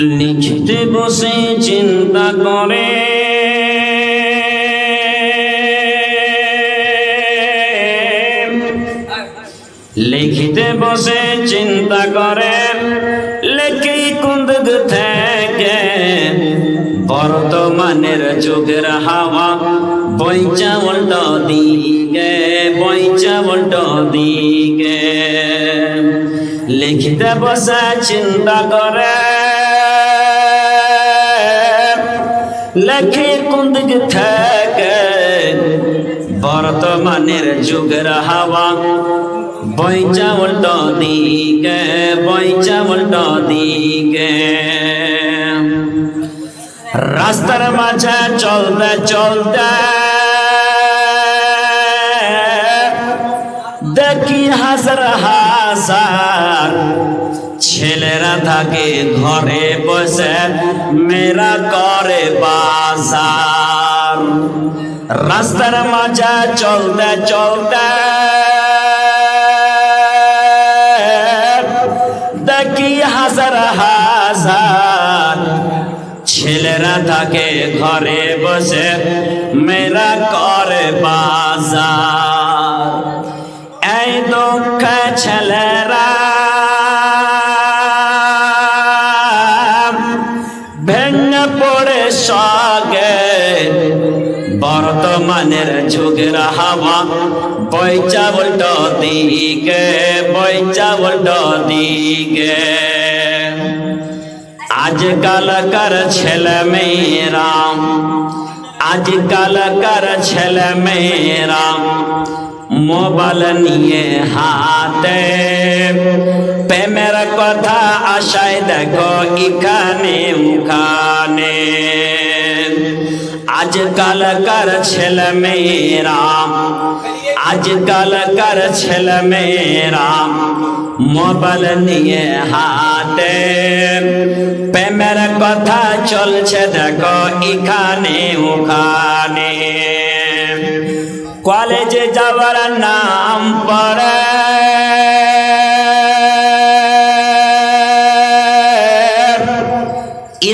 লিখতে বসে চিন্তা করে। লিখিতে বসে চিন্তা করে লেখি কোন দিক থেকে। বর্তমানের যুগের হাওয়া বইচা উল্টো দিকে, বইচা উল্টো দিকে। লিখিতে বসে চিন্তা করে লেখি কোন দিক থেকে? বর্তমানের যুগের হাওয়া। বইচা উল্টো দিকে, বইচা উল্টো দিকে। রাস্তার মাঝে চলতে চলতে দেখি হাজার হাজার ছেলেরা থাকে ঘরে বসে মেরা করে বাজার। রাস্তার মাঝে চলতে চলতে দেখি হাজার হাজার। ছেলেরা থাকে ঘরে বসে মেরা করে বাজার। দুঃখ ছেলেরা। ভেঙে পড়ে সগে। বর্তমানের যুগের হাওয়া বইচা উল্টো দিকে, বইচা উল্টো দিকে। আজকাল কার ছেলে মেয়েরা আজকাল কার ছেলে মেয়েরা মোবাইল নিয়ে হাতে প্রেমের কথা আশায় দেখো এখানে উখানে আজকাল কার ছেলে মেয়েরা আজকাল কার ছেলে মেয়েরা মোবাইল নিয়ে হাতে প্রেমের কথা চলছে দেখো এখানে ওখানে কলেজে যাওয়ার নাম পড়ে।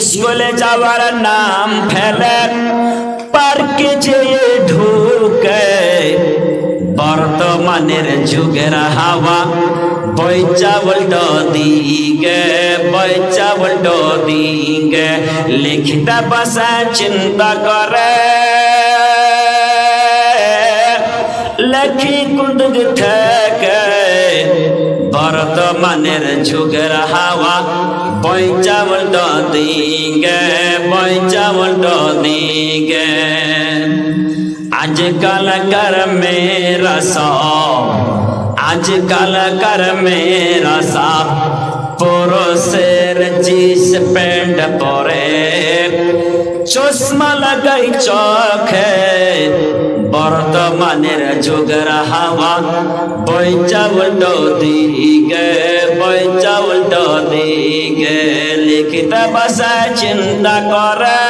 স্কুলে যাওয়ার নাম ফেলে। পার্কে যেয়ে ঢুকে। বর্তমানের যুগের হাওয়া বইচা উল্টো দিকে বইচা উল্টো দিকে লিখিতা ভাষা চিন্তা করে। লেখি কুন্দ থেকে বর্তমানের যুগের হাওয়া, বইচা উল্টো দিকে বইচা উল্টো দিকে আজকাল কর মেরা সব, আজকাল কর মেরা সব। পুরুষের জিস প্যান্ট পরে চশমা লাগাই চোখে বর্তমানের যুগের হাওয়া বইচা উল্টো দিকে চাউল উল্টো দিকে লিখিত ভাষা চিন্তা করে।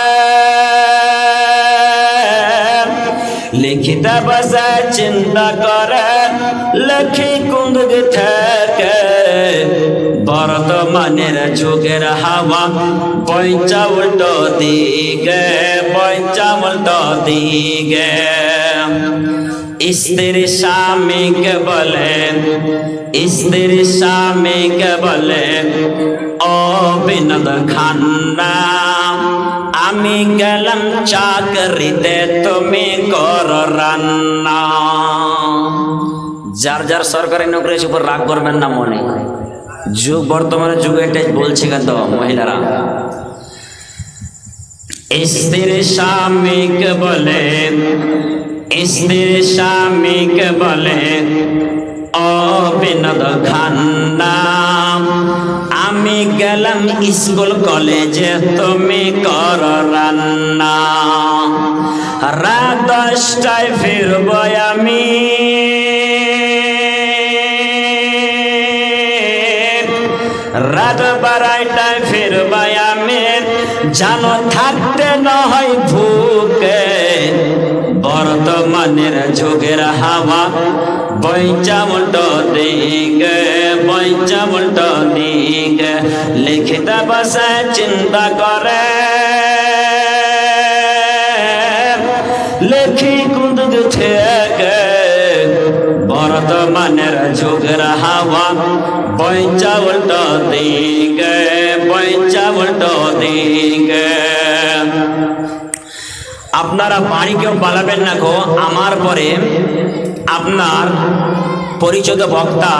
লিখিত ভাষা চিন্তা করে, লেখি কুন্দ থেকে বর্তমানের যুগের হাওয়া। পয়চা উল্টো দিকে, পয়চা উল্টো দিকে। স্ত্রী স্বামীকে বলে স্ত্রী স্বামীকে বলে, ও বিনোদ খান্না, আমি গেলাম চাকরিতে, তুমি কর রান্না। যার যার সরকারি নৌকরি উপর রাগ করবেন না মনে যুগ বর্তমানে যুগে এটাই বলছে কেন মহিলারা। স্ত্রী স্বামীকে বলে স্ত্রী স্বামীকে বলে, ও বিনোদ খান্না, আমি গেলাম স্কুল, কলেজে তুমি কর রান্না। রাত দশটায় ফিরব আমি। রাত বারাইটায় ফিরবাই আমি। জানো, থাকতে নয় ভুকে। বর্তমানের যুগের হাওয়া পঞ্চা উল্টো দিক দিক। লিখিত ভাষায় চিন্তা করে। লেখি কুন্দুক ঠেকে বর্তমানের যুগের হাওয়া উল্টো দিক পঞ্চা উল্টো আপনারা বাড়ি কেউ পালাবেন না গো, আমার পরে আপনার পরিচিত বক্তা